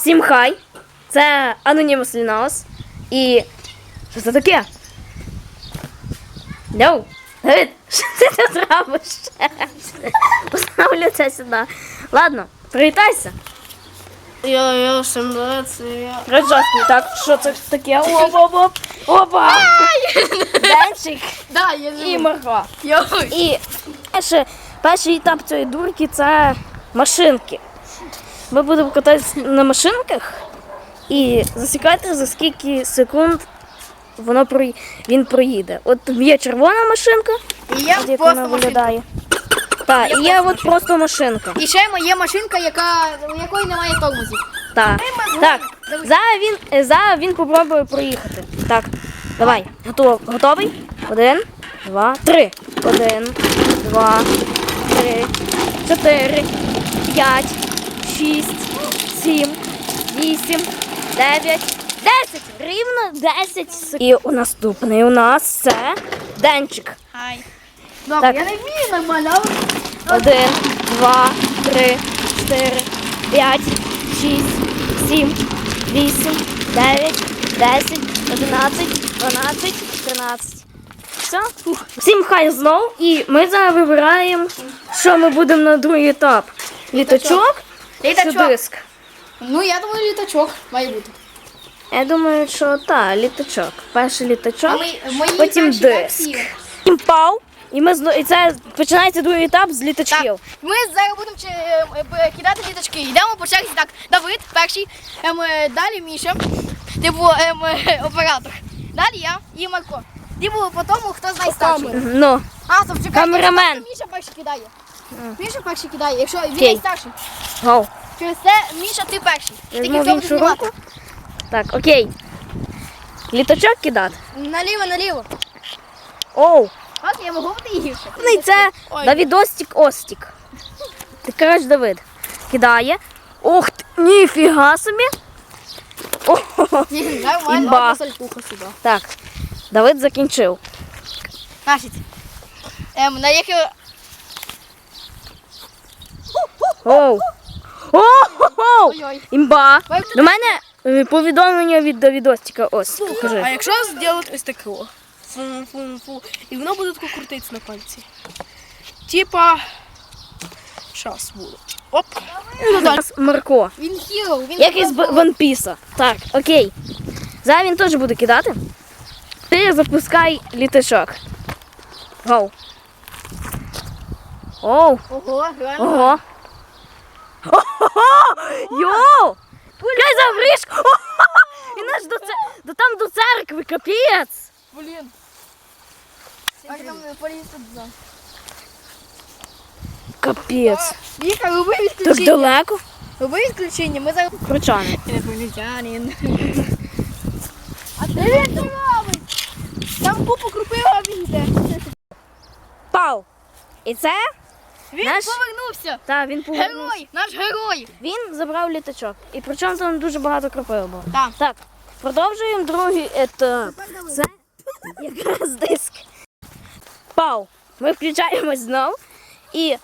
Всім хай! Це Anonymous Linus. І. Що це таке? Йоу! Давид, що ти тут робиш? Поставлю це сюди. Ладно, привітайся. Я, я, всім це я. Розжасний, так, що це таке? Оп, оп, оп. Опа! Денчик Да, я і Марго. Йой. І перший, перший етап цієї дурки це машинки. Ми будемо кататися на машинках і засікати, за скільки секунд воно прої- він проїде. От є червона машинка, І я от як вона виглядає. Так, і є от просто машинка. І ще є машинка, яка, у якої немає тормозів. Так. Так. Зараз він, е, зараз він попробує проїхати. Так. Давай. Готов, готовий? Один, два, три. Один, два, три, чотири, п'ять, шість, сім, вісім, дев'ять, десять. Рівно десять секунд. І у наступний у нас це денчик. Хай. Добре, я не вмію нормально, але Один, два, три, чотири, п'ять, шість, сім, вісім, дев'ять, десять, одинадцять, дванадцять, тринадцять. Все. Всім хай знов. І ми зараз вибираємо, що ми будемо на другий етап. Літачок Літачок. диск? Ну, я думаю, літачок має бути. Я думаю, що так, літачок. Перший літачок, А ми- потім диск. Потім пав. І ми і це починається другий етап з літачків. Ми зараз будемо чи- е, е, кидати літачки. Йдемо по черзі. Так, Давид перший, ем, е, далі Міша, типу ем, е, оператор. Далі я і Марко. Типу по тому, хто знає старший. Ну, А, то чекай, Камерамен. Міша перший кидає. Міша перший кидає, якщо він найстарший. Гоу. Через це Міша, ти перший. Я Тільки цьому іншу руку. Так, окей. Літачок кидати. Наліво, наліво. Оу. От я можу бути гірше. Ну і це Ой. Давідостік Остік. Ти коротше Давид. Кидає. Ох ти, ніфіга собі. О, Ні, Нормально, Імба. одна сюди. так, Давид закінчив. Значить, ем, на який... Оу. О, Ой-ой. імба. До мене е, повідомлення від Давідостіка Остіка. А якщо зробити ось таке, о, фу-фу-фу, і воно буде тако крутитися на пальці. Типа. Щас буде. Оп. І ну далі. Марко. Він хіро, він Як із Б- One Piece. Так, окей. Зараз він теж буде кидати. Ти запускай літачок. Гоу. Оу. Ого, реально. Ого. Йоу! Кай завріж! Він аж до, це, до там до церкви, капець! Блін. Як там поліз туди? Капець. Віка, роби Так далеко? Роби відключення, ми зараз... Кручане. Інопланетянин. А де він це робить? Там купу крупива він йде. Пау. І це? Він Наш- повернувся. Так, він повернувся. Герой, наш герой. Він забрав літачок. І причому там дуже багато кропив було. Так. Так, продовжуємо другий етап. Це якраз диск. Пау. Ми включаємось знов. І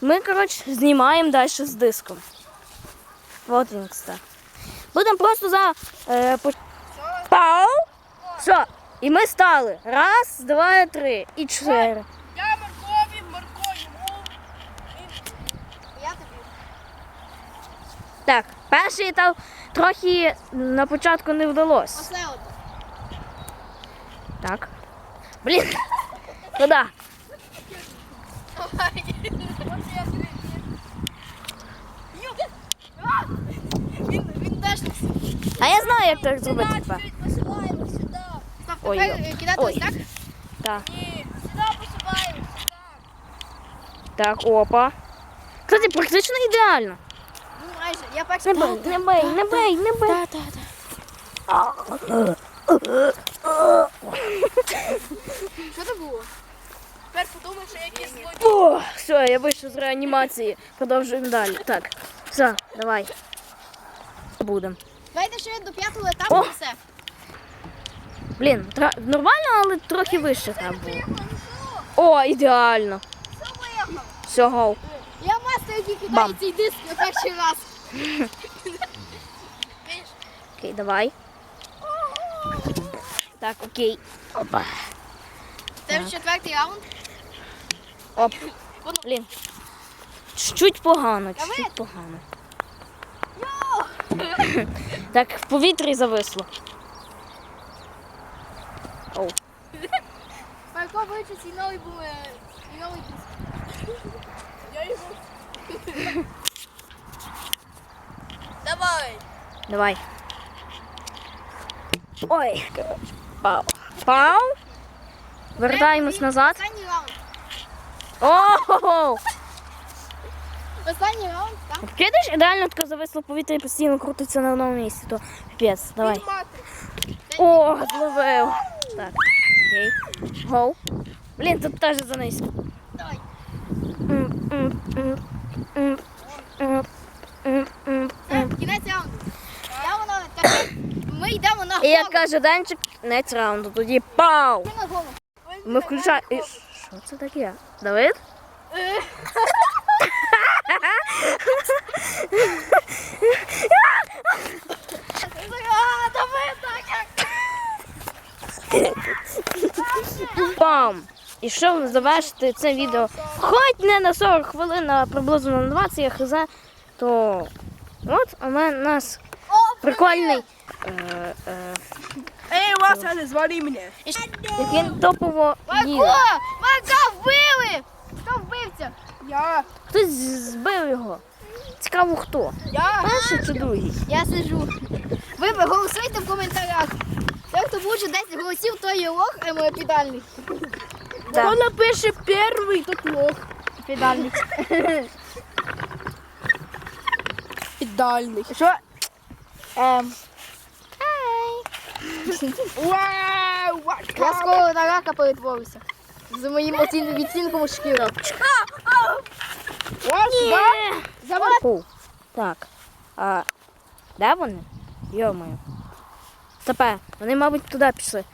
ми, коротше, знімаємо далі з диском. От він, кстати. Будемо просто за. Е, по... Пау! Все. І ми стали. Раз, два, три і чотири. Я Маркові, Марко йому. Я тобі. Так, перший етап трохи на початку не вдалося. Оце от. Так. Блін. Куди? Він, він дешнився. А я знаю, як так зробити тепер. Посуваємо сюди. Стоп, Ой, тепер Ой. так? Так. Ні, сюди посуваємо. Так, опа. Кстати, практично ідеально. Ну, я перший. Не бий, не бий, не бий, не бий. Так, так, так. Що це було? Тепер подумай, що якийсь злодій. О, все, я вийшов з реанімації. Продовжуємо далі. Так, все, давай. Будемо. Давайте ще до п'ятого етапу О! і все. Блін, тра- нормально, але трохи вище треба було. О, ідеально. Все, гоу. Я мастер, який Бам. кидає цей диск на перший раз. Окей, давай. Так, окей. Опа. Це вже четвертий раунд. Оп. Блін. Чуть погано, чуть погано. Так, в повітрі зависло. Оу. Марко вичить і новий був і новий. Я його. Давай. Давай. Ой, коротше. Пау. Пау. Вертаємось назад. Останній раунд. О! Останній раунд, так? Кидаєш, ідеально таке зависло повітря і постійно крутиться на одному місці, то піпець. Давай. О, зловив. Так. Окей. Гоу. Блін, тут теж занизько. Давай. М, м, м, м, м, м, м, Це м. кінець раунду. Йдемо на таке. Ми йдемо на І як каже Денчик, кінець раунду, тоді пау! Ми включаємо. І Що це таке? Давид? Пам! І щоб завершити це відео, хоч не на 40 хвилин, а приблизно на 20, я хз, то от у мене нас прикольний. Е, е, Ей, Вася, не звали мене. як він топово їде. Марка вбили! Хто вбивця? Я. Хтось збив його. Цікаво хто. Я. Перший чи другий? Я сиджу. Ви голосуйте в коментарях. Той, хто буде 10 голосів, той є лох емоепідальний. Да. Хто напише перший, тот лох. Підальний. Ідеальний. Що? Ем, Вау, вау. я скоро на рака перетворюся. За моїм оцін... відцінком шкіри. Вася, Завод. Фу. Так. А де вони? Йомаю. Тепер, вони, мабуть, туди пішли.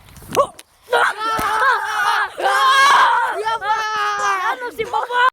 Я на попав!